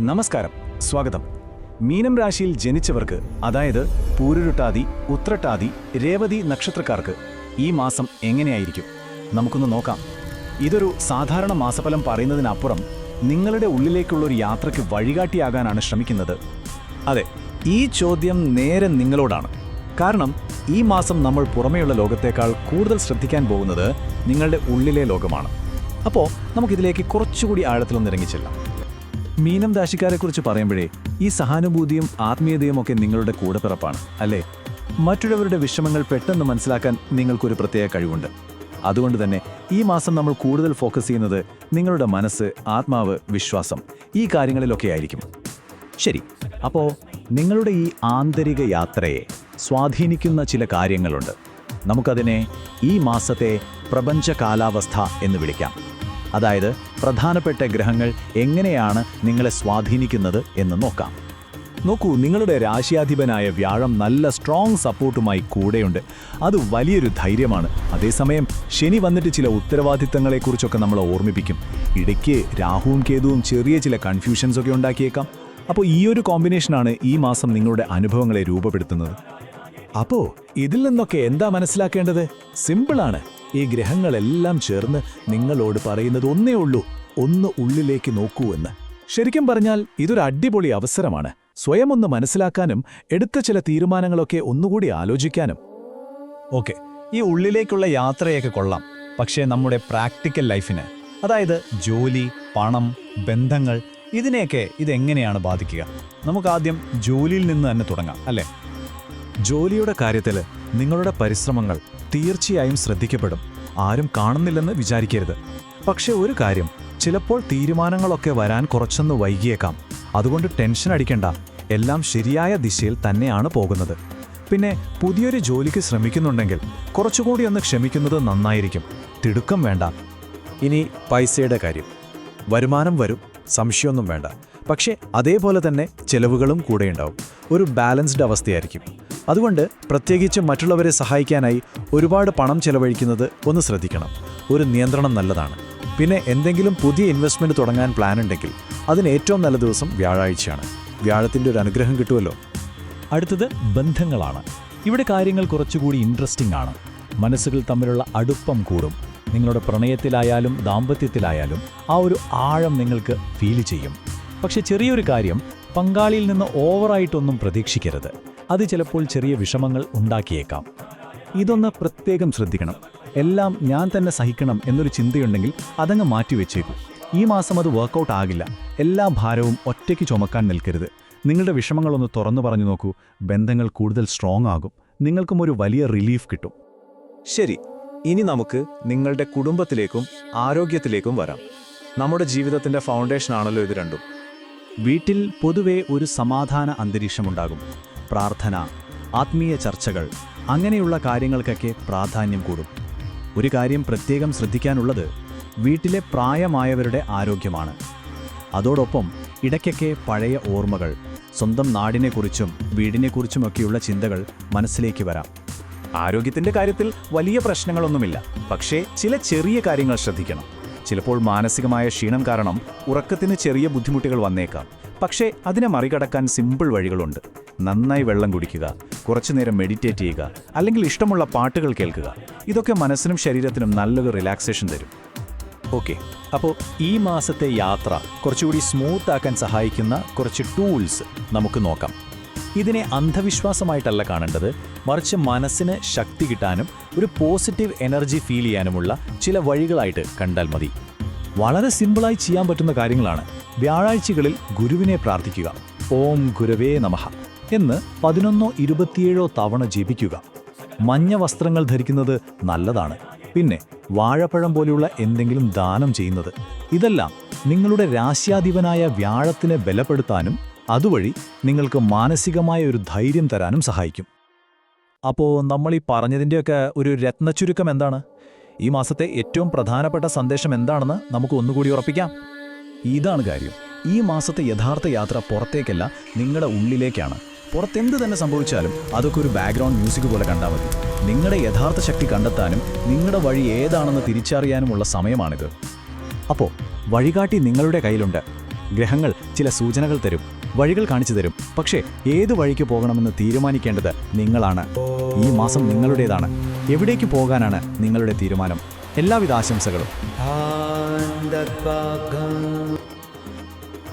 നമസ്കാരം. സ്വാഗതം. മീനം രാശിയിൽ ജനിച്ചവർക്ക് അതായത് പൂരുരുട്ടാതി ഉത്രട്ടാതി രേവതി നക്ഷത്രക്കാർക്ക് ഈ മാസം എങ്ങനെയായിരിക്കും? നമുക്കൊന്ന് നോക്കാം. ഇതൊരു സാധാരണ മാസഫലം പറയുന്നതിനപ്പുറം നിങ്ങളുടെ ഉള്ളിലേക്കുള്ള ഒരു യാത്രയ്ക്ക് വഴികാട്ടിയാകാനാണ് ശ്രമിക്കുന്നത്. അതെ ഈ ചോദ്യം നേരെ നിങ്ങളോടാണ്. കാരണം ഈ മാസം നമ്മൾ പുറമേയുള്ള ലോകത്തേക്കാൾ കൂടുതൽ ശ്രദ്ധിക്കാൻ പോകുന്നത് നിങ്ങളുടെ ഉള്ളിലെ ലോകമാണ്. അപ്പോൾ നമുക്കിതിലേക്ക് കുറച്ചുകൂടി ആഴത്തിലൊന്ന് ഇറങ്ങിച്ചെല്ലാം മീനം രാശിക്കാരെക്കുറിച്ച് പറയുമ്പോഴേ ഈ സഹാനുഭൂതിയും ആത്മീയതയും ഒക്കെ നിങ്ങളുടെ കൂടെ പിറപ്പാണ് അല്ലേ? മറ്റുള്ളവരുടെ വിഷമങ്ങൾ പെട്ടെന്ന് മനസ്സിലാക്കാൻ നിങ്ങൾക്കൊരു പ്രത്യേക കഴിവുണ്ട്. അതുകൊണ്ട് തന്നെ ഈ മാസം നമ്മൾ കൂടുതൽ ഫോക്കസ് ചെയ്യുന്നത് നിങ്ങളുടെ മനസ്സ് ആത്മാവ് വിശ്വാസം ഈ കാര്യങ്ങളിലൊക്കെ ആയിരിക്കും. ശരി അപ്പോൾ നിങ്ങളുടെ ഈ ആന്തരിക യാത്രയെ സ്വാധീനിക്കുന്ന ചില കാര്യങ്ങളുണ്ട്. നമുക്കതിനെ ഈ മാസത്തെ പ്രപഞ്ച കാലാവസ്ഥ എന്ന് വിളിക്കാം. അതായത് പ്രധാനപ്പെട്ട ഗ്രഹങ്ങൾ എങ്ങനെയാണ് നിങ്ങളെ സ്വാധീനിക്കുന്നത് എന്ന് നോക്കാം. നോക്കൂ നിങ്ങളുടെ രാശിയാധിപനായ വ്യാഴം നല്ല സ്ട്രോങ് സപ്പോർട്ടുമായി കൂടെയുണ്ട്. അത് വലിയൊരു ധൈര്യമാണ്. അതേസമയം ശനി വന്നിട്ട് ചില ഉത്തരവാദിത്തങ്ങളെക്കുറിച്ചൊക്കെ നമ്മൾ ഓർമ്മിപ്പിക്കും. ഇടയ്ക്ക് രാഹുവും കേതുവും ചെറിയ ചില കൺഫ്യൂഷൻസ് ഒക്കെ ഉണ്ടാക്കിയേക്കാം. അപ്പോൾ ഈ ഒരു കോമ്പിനേഷനാണ് ഈ മാസം നിങ്ങളുടെ അനുഭവങ്ങളെ രൂപപ്പെടുത്തുന്നത്. അപ്പോൾ ഇതിൽ നിന്നൊക്കെ എന്താ മനസ്സിലാക്കേണ്ടത്? സിമ്പിളാണ് ഈ ഗ്രഹങ്ങളെല്ലാം ചേർന്ന് നിങ്ങളോട് പറയുന്നത് ഒന്നേ ഉള്ളൂ. ഒന്ന് ഉള്ളിലേക്ക് നോക്കൂ എന്ന്. ശരിക്കും പറഞ്ഞാൽ ഇതൊരു അടിപൊളി അവസരമാണ്. സ്വയം ഒന്ന് മനസ്സിലാക്കാനും എടുത്ത ചില തീരുമാനങ്ങളൊക്കെ ഒന്നുകൂടി ആലോചിക്കാനും. ഓക്കെ ഈ ഉള്ളിലേക്കുള്ള യാത്രയൊക്കെ കൊള്ളാം. പക്ഷേ നമ്മുടെ പ്രാക്ടിക്കൽ ലൈഫിന് അതായത് ജോലി പണം ബന്ധങ്ങൾ ഇതിനെയൊക്കെ ഇതെങ്ങനെയാണ് ബാധിക്കുക? നമുക്കാദ്യം ജോലിയിൽ നിന്ന് തന്നെ തുടങ്ങാം അല്ലേ? ജോലിയുടെ കാര്യത്തിൽ നിങ്ങളുടെ പരിശ്രമങ്ങൾ തീർച്ചയായും ശ്രദ്ധിക്കപ്പെടും. ആരും കാണുന്നില്ലെന്ന് വിചാരിക്കരുത്. പക്ഷേ ഒരു കാര്യം ചിലപ്പോൾ തീരുമാനങ്ങളൊക്കെ വരാൻ കുറച്ചൊന്ന് വൈകിയേക്കാം. അതുകൊണ്ട് ടെൻഷൻ അടിക്കണ്ട. എല്ലാം ശരിയായ ദിശയിൽ തന്നെയാണ് പോകുന്നത്. പിന്നെ പുതിയൊരു ജോലിക്ക് ശ്രമിക്കുന്നുണ്ടെങ്കിൽ കുറച്ചുകൂടി ഒന്ന് ക്ഷമിക്കുന്നത് നന്നായിരിക്കും. തിടുക്കം വേണ്ട. ഇനി പൈസയുടെ കാര്യം. വരുമാനം വരും. സംശയമൊന്നും വേണ്ട. പക്ഷേ അതേപോലെ തന്നെ ചെലവുകളും കൂടെയുണ്ടാവും. ഒരു ബാലൻസ്ഡ് അവസ്ഥയായിരിക്കും. അതുകൊണ്ട് പ്രത്യേകിച്ച് മറ്റുള്ളവരെ സഹായിക്കാനായി ഒരുപാട് പണം ചെലവഴിക്കുന്നത് ഒന്ന് ശ്രദ്ധിക്കണം. ഒരു നിയന്ത്രണം നല്ലതാണ്. പിന്നെ എന്തെങ്കിലും പുതിയ ഇൻവെസ്റ്റ്മെന്റ് തുടങ്ങാൻ പ്ലാൻ ഉണ്ടെങ്കിൽ അതിന് ഏറ്റവും നല്ല ദിവസം വ്യാഴാഴ്ചയാണ്. വ്യാഴത്തിന്റെ ഒരു അനുഗ്രഹം കിട്ടുമല്ലോ. അടുത്തത് ബന്ധങ്ങളാണ്. ഇവിടെ കാര്യങ്ങൾ കുറച്ചുകൂടി ഇൻട്രസ്റ്റിംഗ് ആണ്. മനസ്സുകൾ തമ്മിലുള്ള അടുപ്പം കൂടും. നിങ്ങളുടെ പ്രണയത്തിലായാലും ദാമ്പത്യത്തിലായാലും ആ ഒരു ആഴം നിങ്ങൾക്ക് ഫീൽ ചെയ്യും. പക്ഷെ ചെറിയൊരു കാര്യം പങ്കാളിയിൽ നിന്ന് ഓവറായിട്ടൊന്നും പ്രതീക്ഷിക്കരുത്. അത് ചിലപ്പോൾ ചെറിയ വിഷമങ്ങൾ ഉണ്ടാക്കിയേക്കാം. ഇതൊന്ന് പ്രത്യേകം ശ്രദ്ധിക്കണം. എല്ലാം ഞാൻ തന്നെ സഹിക്കണം എന്നൊരു ചിന്തയുണ്ടെങ്കിൽ അതങ്ങ് മാറ്റിവെച്ചേക്കും ഈ മാസം അത് വർക്കൗട്ട് ആകില്ല. എല്ലാ ഭാരവും ഒറ്റയ്ക്ക് ചുമക്കാൻ നിൽക്കരുത്. നിങ്ങളുടെ വിഷമങ്ങളൊന്ന് തുറന്നു പറഞ്ഞു നോക്കൂ. ബന്ധങ്ങൾ കൂടുതൽ സ്ട്രോങ് ആകും. നിങ്ങൾക്കും ഒരു വലിയ റിലീഫ് കിട്ടും. ശരി. ഇനി നമുക്ക് നിങ്ങളുടെ കുടുംബത്തിലേക്കും ആരോഗ്യത്തിലേക്കും വരാം. നമ്മുടെ ജീവിതത്തിന്റെ ഫൗണ്ടേഷൻ ആണല്ലോ ഇത് രണ്ടും. വീട്ടിൽ പൊതുവേ ഒരു സമാധാന അന്തരീക്ഷമുണ്ടാകും പ്രാർത്ഥന ആത്മീയ ചർച്ചകൾ അങ്ങനെയുള്ള കാര്യങ്ങൾക്കൊക്കെ പ്രാധാന്യം കൂടും. ഒരു കാര്യം പ്രത്യേകം ശ്രദ്ധിക്കാനുള്ളത് വീട്ടിലെ പ്രായമായവരുടെ ആരോഗ്യമാണ്. അതോടൊപ്പം ഇടയ്ക്കൊക്കെ പഴയ ഓർമ്മകൾ സ്വന്തം നാടിനെക്കുറിച്ചും വീടിനെക്കുറിച്ചുമൊക്കെയുള്ള ചിന്തകൾ മനസ്സിലേക്ക് വരാം. ആരോഗ്യത്തിന്റെ കാര്യത്തിൽ വലിയ പ്രശ്നങ്ങളൊന്നുമില്ല. പക്ഷേ ചില ചെറിയ കാര്യങ്ങൾ ശ്രദ്ധിക്കണം. ചിലപ്പോൾ മാനസികമായ ക്ഷീണം കാരണം ഉറക്കത്തിന് ചെറിയ ബുദ്ധിമുട്ടുകൾ വന്നേക്കാം. പക്ഷേ അതിനെ മറികടക്കാൻ സിമ്പിൾ വഴികളുണ്ട്. നന്നായി വെള്ളം കുടിക്കുക കുറച്ചുനേരം മെഡിറ്റേറ്റ് ചെയ്യുക അല്ലെങ്കിൽ ഇഷ്ടമുള്ള പാട്ടുകൾ കേൾക്കുക. ഇതൊക്കെ മനസ്സിനും ശരീരത്തിനും നല്ലൊരു റിലാക്സേഷൻ തരും. ഓക്കെ അപ്പോൾ ഈ മാസത്തെ യാത്ര കുറച്ചുകൂടി സ്മൂത്ത് ആക്കാൻ സഹായിക്കുന്ന കുറച്ച് ടൂൾസ് നമുക്ക് നോക്കാം. ഇതിനെ അന്ധവിശ്വാസമായിട്ടല്ല കാണേണ്ടത്. മറിച്ച് മനസ്സിന് ശക്തി കിട്ടാനും ഒരു പോസിറ്റീവ് എനർജി ഫീൽ ചെയ്യാനുമുള്ള ചില വഴികളായിട്ട് കണ്ടാൽ മതി. വളരെ സിമ്പിളായി ചെയ്യാൻ പറ്റുന്ന കാര്യങ്ങളാണ് വ്യാഴാഴ്ചകളിൽ ഗുരുവിനെ പ്രാർത്ഥിക്കുക. ഓം ഗുരവേ നമഃ എന്ന് പതിനൊന്നോ ഇരുപത്തിയേഴോ തവണ ജപിക്കുക. മഞ്ഞ വസ്ത്രങ്ങൾ ധരിക്കുന്നത് നല്ലതാണ്. പിന്നെ വാഴപ്പഴം പോലെയുള്ള എന്തെങ്കിലും ദാനം ചെയ്യുന്നത്. ഇതെല്ലാം നിങ്ങളുടെ രാശ്യാധിപനായ വ്യാഴത്തിനെ ബലപ്പെടുത്താനും അതുവഴി നിങ്ങൾക്ക് മാനസികമായ ഒരു ധൈര്യം തരാനും സഹായിക്കും. അപ്പോൾ നമ്മൾ ഈ പറഞ്ഞതിന്റെയൊക്കെ ഒരു രത്നച്ചുരുക്കം എന്താണ്? ഈ മാസത്തെ ഏറ്റവും പ്രധാനപ്പെട്ട സന്ദേശം എന്താണെന്ന് നമുക്ക് ഒന്നുകൂടി ഉറപ്പിക്കാം. ഇതാണ് കാര്യം. ഈ മാസത്തെ യഥാർത്ഥ യാത്ര പുറത്തേക്കല്ല നിങ്ങളുടെ ഉള്ളിലേക്കാണ്. പുറത്തെന്ത് തന്നെ സംഭവിച്ചാലും അതൊക്കെ ഒരു ബാക്ക്ഗ്രൗണ്ട് മ്യൂസിക് പോലെ കണ്ടാൽ മതി. നിങ്ങളുടെ യഥാർത്ഥ ശക്തി കണ്ടെത്താനും നിങ്ങളുടെ വഴി ഏതാണെന്ന് തിരിച്ചറിയാനുമുള്ള സമയമാണിത്. അപ്പോൾ വഴികാട്ടി നിങ്ങളുടെ കയ്യിലുണ്ട്. ഗ്രഹങ്ങൾ ചില സൂചനകൾ തരും വഴികൾ കാണിച്ചു തരും. പക്ഷേ ഏത് വഴിക്ക് പോകണമെന്ന് തീരുമാനിക്കേണ്ടത് നിങ്ങളാണ്. ഈ മാസം നിങ്ങളുടേതാണ്. എവിടേക്ക് പോകാനാണ് നിങ്ങളുടെ തീരുമാനം? എല്ലാവിധ ആശംസകളും.